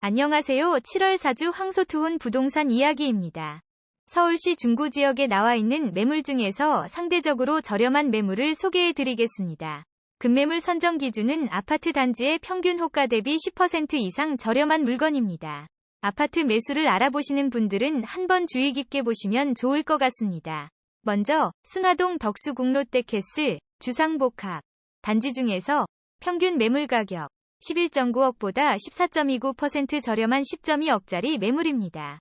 안녕하세요. 7월 4주 황소투혼 부동산 이야기입니다. 서울시 중구 지역에 나와 있는 매물 중에서 상대적으로 저렴한 매물을 소개해 드리겠습니다. 급매물 선정 기준은 아파트 단지의 평균 호가 대비 10% 이상 저렴한 물건입니다. 아파트 매수를 알아보시는 분들은 한번 주의 깊게 보시면 좋을 것 같습니다. 먼저 순화동 덕수궁 롯데캐슬 주상복합 단지 중에서 평균 매물 가격 11.9억보다 14.29% 저렴한 10.2억짜리 매물입니다.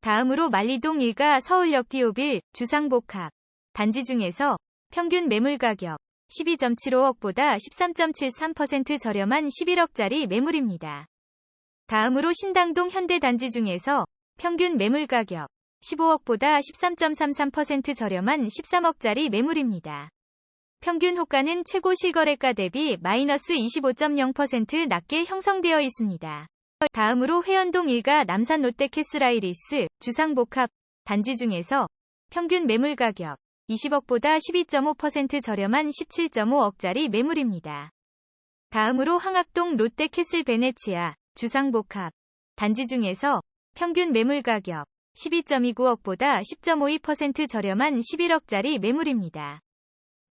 다음으로 만리동 일가 서울역 디오빌 주상복합 단지 중에서 평균 매물 가격 12.75억보다 13.73% 저렴한 11억짜리 매물입니다. 다음으로 신당동 현대 단지 중에서 평균 매물 가격 15억보다 13.33% 저렴한 13억짜리 매물입니다. 평균 호가는 최고 실거래가 대비 마이너스 25.0% 낮게 형성되어 있습니다. 다음으로 회원동 일가 남산 롯데캐슬아이리스 주상복합 단지 중에서 평균 매물 가격 20억보다 12.5% 저렴한 17.5억짜리 매물입니다. 다음으로 황학동 롯데캐슬 베네치아 주상복합 단지 중에서 평균 매물 가격 12.29억보다 10.52% 저렴한 11억짜리 매물입니다.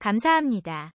감사합니다.